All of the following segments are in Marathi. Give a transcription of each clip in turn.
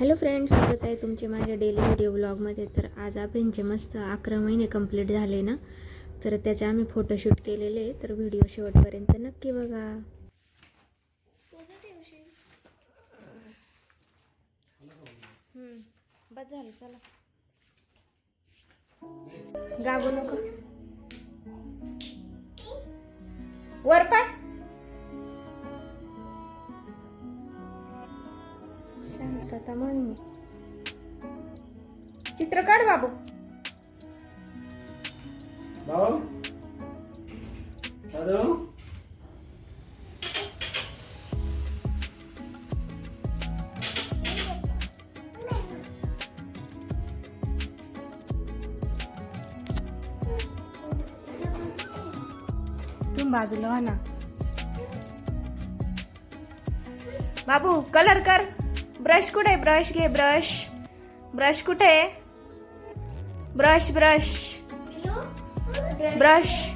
हॅलो फ्रेंड्स स्वागत आहे तुमचे माझ्या डेली व्हिडिओ ब्लॉगमध्ये तर आज अभिनचे मस्त अकरा महिने कंप्लीट झाले ना तर त्याचे आम्ही फोटोशूट केलेले तर व्हिडिओ शेवटपर्यंत नक्की बघा. बस झालं चला. गागू नको. वर पाय. शांतता म्हण मी. चित्र काढ बाबू. भाऊ. दादू तुम्ही बाजूला व्हा ना. बाबू कलर कर. ब्रश कुठे? ब्रश घे, ब्रश. ब्रश कुठे? Brush brush. ब्रश.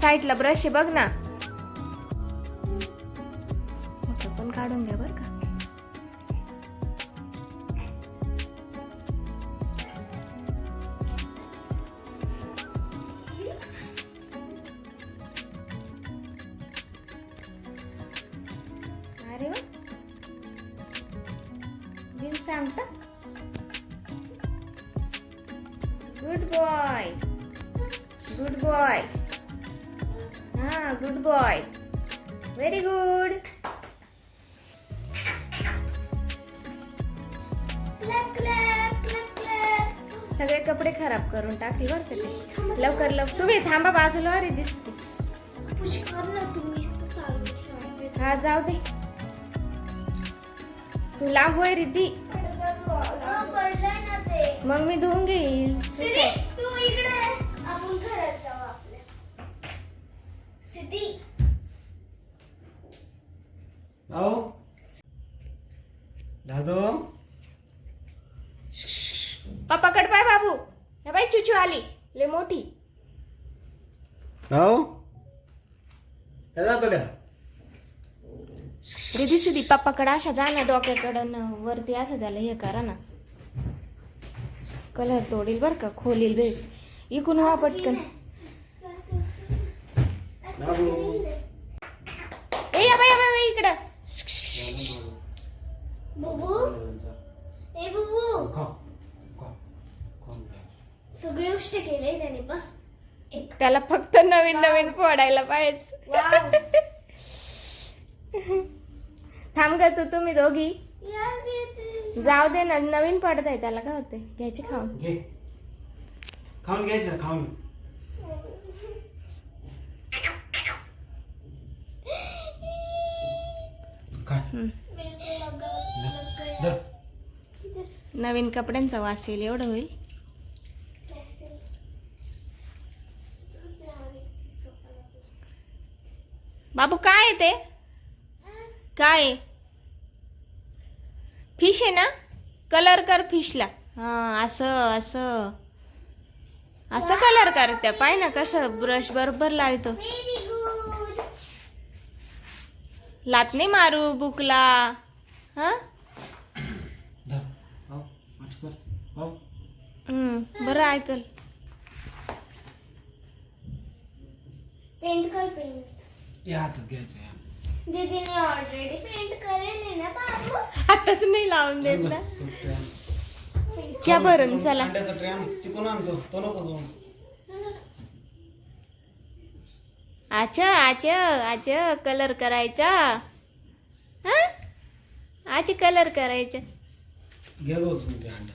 साईडला ब्रश आहे, बघ ना. पण काढून घ्या बरं का. गुड बॉय गुड बॉय हा गुड बॉय व्हेरी गुड सगळे कपडे खराब करून टाकले बरं का ते? लवकर लवकर. तुम्ही थांबा बाजूला अरे दिसते. हा जाऊ दे. तू लागू रिद्धी. मग मी धुवून घेईल भाऊ. दादू. पप्पाकड पाय बाबू. हे बाई चुचू आली. ले मोठी. जातो रिधी सिधी पप्पाकडे अशा जा ना डोक्याकडं न वरती असं झालं हे करा ना. कलर तोडील बर का खोलील बेस इकून वा पटकन. ए बाई बाई, इकडं. खा खा खा सगळे गोष्ट केले त्याने बस. त्याला फक्त नवीन नवीन फोडायला पाहिजे. थांब ग तू तुम्ही दोघी. जाऊ दे ना नवीन पडत आहे त्याला काय होते घ्यायचे खाऊन? घे. खाऊन घ्यायचं खाऊन. काय? धर. नवीन कपड्यांचा वास येईल एवढं होईल? बाबू काय आहे ते? काय आहे? फिश आहे ना? कलर कर फिशला हा असं असं. असं कलर कर त्या. पाय ना कसं ब्रश बरोबर लावतो. लात नाही मारू बुकला. हा. भाऊ. हम्म, बरं ऐकल. पेंट कर पेंट घ्यायचं. दीदीने ऑलरेडी पेंट करेल ना बाबू? हातच नाही लावून देत ना. घ्या भरून चला. अंड्याचा तिकडून आणतो. तो नको दोन आच आच आच कलर करायचा. हा? आच कलर करायचं. गेलोच मी ते अंडा.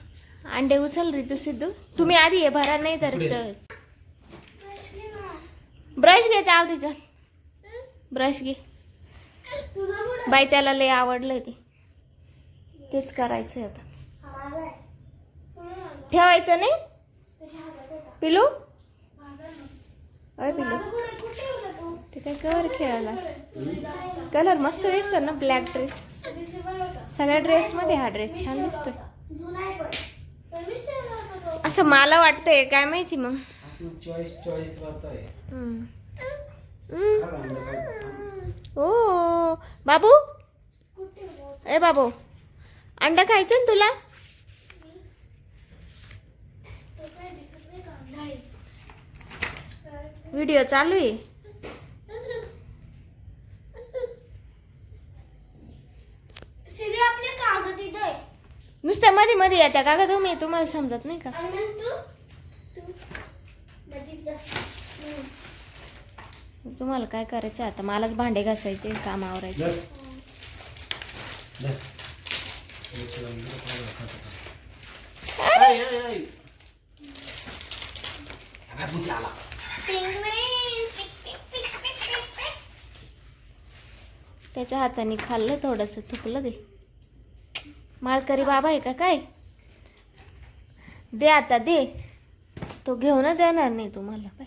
अंडे उचल रे तू सिद्धू. तुम्ही आधी हे भरा नाही तर. ब्रश घे जाऊ दे चल. ब्रश घे. बाई त्याला लय आवडलं ते. तेच करायचं आता. हा ठेवायचं नाही? पिलू. अय पिलू. तू काय कर खेळायला. कलर मस्त दिसतो ना ब्लॅक ड्रेस. सगळ्या ड्रेस मध्ये हा ड्रेस छान दिसतोय. जुना आहे पण पण मीच ठेवला होता तो असं मला वाटतंय काय माहिती मग आपली है. बाबू? ए बाबू अंडा खायचं ना तुला. व्हिडिओ चालू आहे नुसत्या मध्ये मध्ये येत्या का ग तुम्ही तुम्हाला समजत नाही का आनंद तू तू मधीच बस हम्म. तुम्हाला काय करायचं आता? मलाच भांडे घासायचे काम आवरायचे. त्याच्या हाताने खाल्लं थोडस थुकलं ते माळकरी बाबा आहे का? काय? दे आता दे. तो घेऊन देणार नाही तुम्हाला. काय